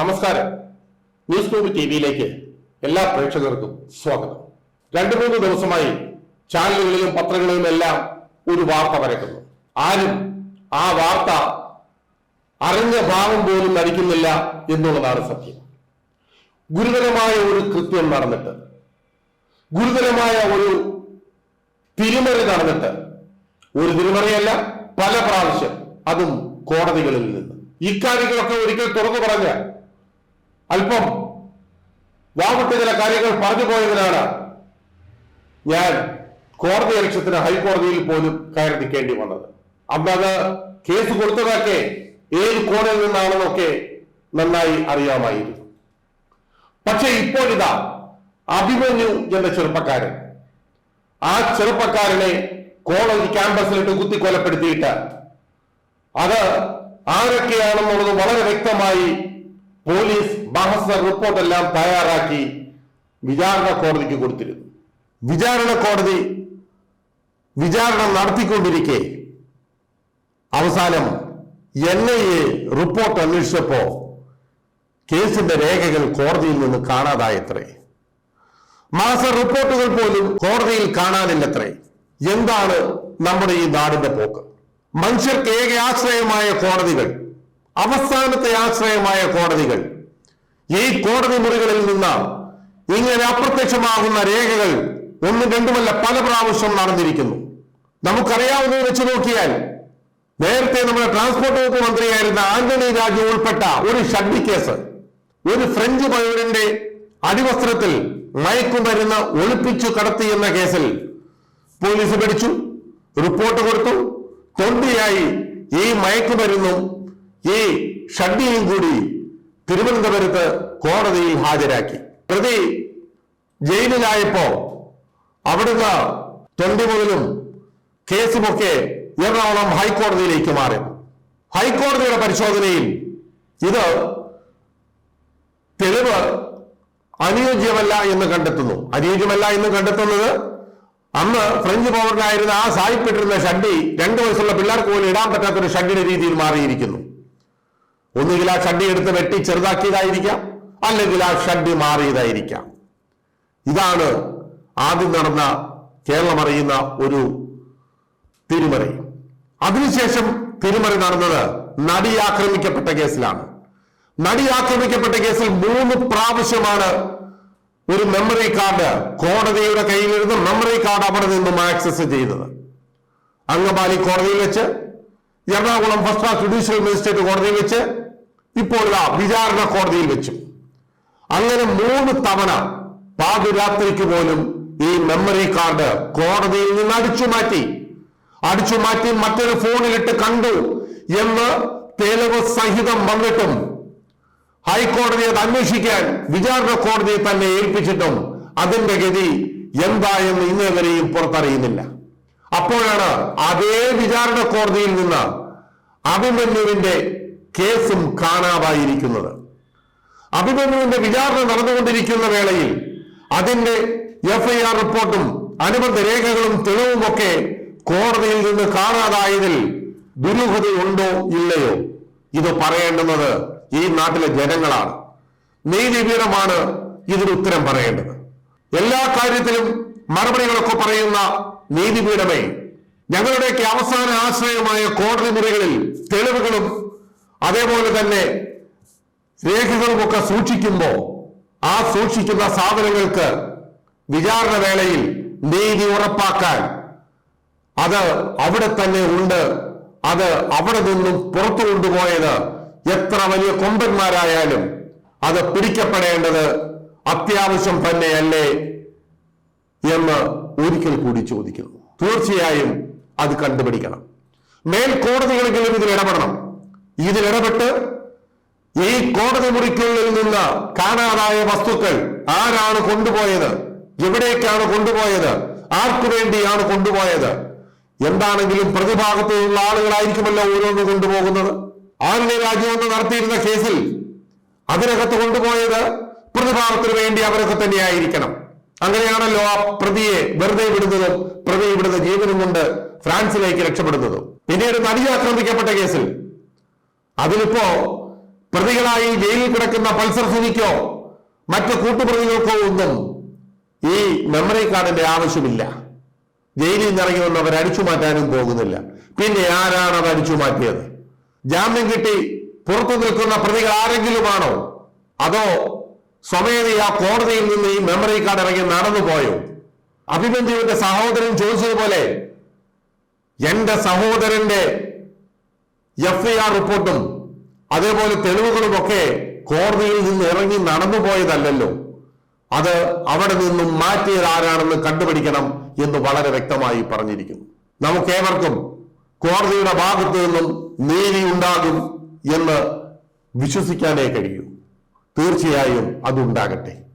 നമസ്കാരം. News group T വിയിലേക്ക് എല്ലാ പ്രേക്ഷകർക്കും സ്വാഗതം. രണ്ടു മൂന്ന് ദിവസമായി ചാനലുകളിലും പത്രങ്ങളിലും എല്ലാം ഒരു വാർത്ത പരക്കുന്നു. ആരും ആ വാർത്ത അറിഞ്ഞ ഭാവം പോലും നടിക്കുന്നില്ല എന്നുള്ളതാണ് സത്യം. ഗുരുതരമായ ഒരു കൃത്യം നടന്നിട്ട് ഗുരുതരമായ ഒരു തിരിമറി നടന്നിട്ട് ഒരു തിരിമറിയല്ല പല പ്രാവശ്യം അതും കോടതികളിൽ നിന്ന്. ഇക്കാര്യങ്ങളൊക്കെ ഒരിക്കൽ തുറന്നു പറഞ്ഞ അല്പം വാവിട്ട് ചില കാര്യങ്ങൾ പറഞ്ഞു പോയതിനാണ് ഞാൻ കോടതി ലക്ഷ്യത്തിന് ഹൈക്കോടതിയിൽ പോലും കയറി നിൽക്കേണ്ടി വന്നത്. അന്ന് അത് കേസ് കൊടുത്തതൊക്കെ ഏത് കോണിൽ നിന്നാണെന്നൊക്കെ നന്നായി അറിയാമായിരുന്നു. പക്ഷെ ഇപ്പോഴിതാ അഭിമന്യു എന്ന ചെറുപ്പക്കാരൻ ആ ചെറുപ്പക്കാരനെ കോളേജ് ക്യാമ്പസിലിട്ട് കുത്തി കൊലപ്പെടുത്തിയിട്ട് അത് ആരൊക്കെയാണെന്നുള്ളത് വളരെ വ്യക്തമായി പോലീസ് ബഹസ റിപ്പോർട്ടെല്ലാം തയ്യാറാക്കി വിചാരണ കോടതിക്ക് കൊടുത്തിരുന്നു. വിചാരണ കോടതി വിചാരണ നടത്തിക്കൊണ്ടിരിക്കെ. അവസാനം എൻ ഐ എ റിപ്പോർട്ട് അന്വേഷിച്ചപ്പോ കേസിന്റെ രേഖകൾ കോടതിയിൽ നിന്ന് കാണാതായത്രേ. മാസ റിപ്പോർട്ടുകൾ പോലും കോടതിയിൽ കാണാനില്ലത്രേ. എന്താണ് നമ്മുടെ ഈ നാടിന്റെ പോക്ക്? മനുഷ്യർക്ക് ഏക ആശ്രയമായ കോടതികൾ. അവസാനത്തെ ആശ്രയമായ കോടതികൾ. ഈ കോടതി മുറികളിൽ നിന്ന് ഇങ്ങനെ അപ്രത്യക്ഷമാകുന്ന രേഖകൾ ഒന്നും രണ്ടുമല്ല പല പ്രാവശ്യം നടന്നിരിക്കുന്നു. നമുക്കറിയാവുന്നത് വെച്ച് നോക്കിയാൽ നേരത്തെ നമ്മുടെ ട്രാൻസ്പോർട്ട് വകുപ്പ് മന്ത്രിയായിരുന്ന ആന്റണി രാജു ഉൾപ്പെട്ട ഒരു ഷഡ്ഡി കേസ് ഒരു ഫ്രഞ്ച് പൗരന്റെ അടിവസ്ത്രത്തിൽ മയക്കുമരുന്ന് ഒളിപ്പിച്ചു കടത്തി എന്ന കേസിൽ പോലീസ് പിടിച്ചു റിപ്പോർട്ട് കൊടുത്തു. തൊണ്ടിയായി ഈ മയക്കുമരുന്നും ഈ ഷഡ്ഡിയും കൂടി തിരുവനന്തപുരത്ത് കോടതിയിൽ ഹാജരാക്കി. പ്രതി ജയിലിലായപ്പോ അവിടുന്ന് തൊണ്ടി മുതലും കേസുമൊക്കെ എറണാകുളം ഹൈക്കോടതിയിലേക്ക് മാറി. ഹൈക്കോടതിയുടെ പരിശോധനയിൽ ഇത് തെളിവ് അനുയോജ്യമല്ല എന്ന് കണ്ടെത്തുന്നു. അനുയോജ്യമല്ല എന്ന് കണ്ടെത്തുന്നത് അന്ന് ഫ്രഞ്ച് പൗരനായിരുന്ന ആ സായിപ്പിട്ടിരുന്ന ഷഡ്ഡി രണ്ടു വയസ്സുള്ള പിള്ളേർക്ക് പോലും ഇടാൻ പറ്റാത്തൊരു ഷഡ്ഡിയുടെ രീതിയിൽ മാറിയിരിക്കുന്നു. ഒന്നുകിൽ ആ ഷഡ്ഡി എടുത്ത് വെട്ടി ചെറുതാക്കിയതായിരിക്കാം അല്ലെങ്കിൽ ആ ഷഡ്ഡി മാറിയതായിരിക്കാം. ഇതാണ് ആദ്യം നടന്ന കേരളം അറിയുന്ന ഒരു തിരുമറി. അതിനുശേഷം തിരുമറി നടന്നത് നടി ആക്രമിക്കപ്പെട്ട കേസിലാണ്. നടി ആക്രമിക്കപ്പെട്ട കേസിൽ മൂന്ന് പ്രാവശ്യമാണ് ഒരു മെമ്മറി കാർഡ് കോടതിയുടെ കയ്യിലിരുന്ന് മെമ്മറി കാർഡ് അവിടെ നിന്നും ആക്സസ് ചെയ്തത്. അങ്കമാലി കോടതിയിൽ വെച്ച് Ernakulam first class judicial magistrate കോടതിയിൽ വെച്ച് ഇപ്പോൾ ഇതാ വിചാരണ കോടതിയിൽ വെച്ചു. അങ്ങനെ മൂന്ന് തവണ പാതിരാത്രിക്ക് പോലും ഈ മെമ്മറി കാർഡ് കോടതിയിൽ നിന്ന് അടിച്ചു മാറ്റി. അടിച്ചു മാറ്റി മറ്റൊരു ഫോണിലിട്ട് കണ്ടു എന്ന് തെളിവ് സഹിതം വന്നിട്ടും ഹൈക്കോടതി അത് അന്വേഷിക്കാൻ വിചാരണ കോടതിയെ തന്നെ ഏൽപ്പിച്ചിട്ടും അതിന്റെ ഗതി എന്താ എന്ന് ഇന്നേ വരെയും പുറത്തറിയുന്നില്ല. അപ്പോഴാണ് അതേ വിചാരണ കോടതിയിൽ നിന്ന് അഭിമന്യുവിന്റെ കേസും കാണാതായിരിക്കുന്നത്. അഭിമന്യുവിന്റെ വിചാരണ നടന്നുകൊണ്ടിരിക്കുന്ന വേളയിൽ അതിന്റെ എഫ്ഐആർ റിപ്പോർട്ടും അനുബന്ധ രേഖകളും തെളിവുമൊക്കെ കോടതിയിൽ നിന്ന് കാണാതായതിൽ ദുരൂഹതയുണ്ടോ ഇല്ലയോ? ഇത് പറയേണ്ടുന്നത് ഈ നാട്ടിലെ ജനങ്ങളാണ്. നീതിപീഠമാണ് ഇതിന് ഉത്തരം പറയേണ്ടത്. എല്ലാ കാര്യത്തിലും മറുപടികളൊക്കെ പറയുന്ന നീതിപീഠമേ ഞങ്ങളുടെയൊക്കെ അവസാന ആശ്രയമായ കോടതി മുറികളിൽ തെളിവുകളും അതേപോലെ തന്നെ രേഖകളുമൊക്കെ സൂക്ഷിക്കുമ്പോൾ ആ സൂക്ഷിക്കുന്ന സാധനങ്ങൾക്ക് വിചാരണ വേളയിൽ നീതി ഉറപ്പാക്കാൻ അത് അവിടെ തന്നെ ഉണ്ട്. അത് അവിടെ നിന്നും പുറത്തു കൊണ്ടുപോയത് എത്ര വലിയ കൊമ്പന്മാരായാലും അത് പിടിക്കപ്പെടേണ്ടത് അത്യാവശ്യം തന്നെയല്ലേ എന്ന് ഒരിക്കൽ കൂടി ചോദിക്കുന്നു. തീർച്ചയായും അത് കണ്ടുപിടിക്കണം. മേൽക്കോടതികളെങ്കിലും ഇതിൽ ഇടപെടണം. ഇതിൽ ഇടപെട്ട് ഈ കോടതി മുറിക്കുള്ളിൽ നിന്ന് കാണാതായ വസ്തുക്കൾ ആരാണ് കൊണ്ടുപോയത്? എവിടേക്കാണ് കൊണ്ടുപോയത്? ആർക്കു വേണ്ടിയാണ് കൊണ്ടുപോയത്? എന്താണെങ്കിലും പ്രതിഭാഗത്തുള്ള ആളുകളായിരിക്കുമല്ലോ ഓരോന്ന് കൊണ്ടുപോകുന്നത്. ആരുടെ രാജ്യമെന്ന് നടത്തിയിരുന്ന കേസിൽ അതിനകത്ത് കൊണ്ടുപോയത് പ്രതിഭാഗത്തിന് വേണ്ടി അവരൊക്കെ തന്നെയായിരിക്കണം. അങ്ങനെയാണല്ലോ ആ പ്രതിയെ വെറുതെ വിടുന്നതും പ്രതി ഇവിടുന്ന് ജീവനും കൊണ്ട് ഫ്രാൻസിലേക്ക് രക്ഷപ്പെടുന്നതും. പിന്നീട് നടി ആക്രമിക്കപ്പെട്ട കേസിൽ. അതിലിപ്പോ പ്രതികളായി ജയിലിൽ കിടക്കുന്ന പൾസർ സുനിക്കോ മറ്റു കൂട്ടുപ്രതികൾക്കോ ഒന്നും ഈ മെമ്മറി കാർഡിന്റെ ആവശ്യമില്ല. ജയിലിൽ നിന്ന് ഇറങ്ങി വന്നവർ അടിച്ചു മാറ്റാനും പോകുന്നില്ല. പിന്നെ ആരാണ് അത് അടിച്ചു മാറ്റിയത്? ജാമ്യം കിട്ടി പുറത്തു നിൽക്കുന്ന പ്രതികൾ ആരെങ്കിലുമാണോ? അതോ സ്വമേധയാ കോടതിയിൽ നിന്ന് ഈ മെമ്മറി കാർഡ് ഇറങ്ങി നടന്നു പോയോ? അഭിമന്യുവിന്റെ സഹോദരൻ ചോദിച്ചതുപോലെ എന്റെ സഹോദരന്റെ എഫ് ഐ ആർ റിപ്പോർട്ടും അതേപോലെ തെളിവുകളും ഒക്കെ കോടതിയിൽ നിന്ന് ഇറങ്ങി നടന്നു പോയതല്ലല്ലോ. അത് അവിടെ നിന്നും മാറ്റിയത് ആരാണെന്ന് കണ്ടുപിടിക്കണം എന്ന് വളരെ വ്യക്തമായി പറഞ്ഞിരിക്കുന്നു. നമുക്കേവർക്കും കോടതിയുടെ ഭാഗത്തു നിന്നും നീതി ഉണ്ടാകും എന്ന് വിശ്വസിക്കാനേ കഴിയൂ. തീർച്ചയായും അതുണ്ടാകട്ടെ.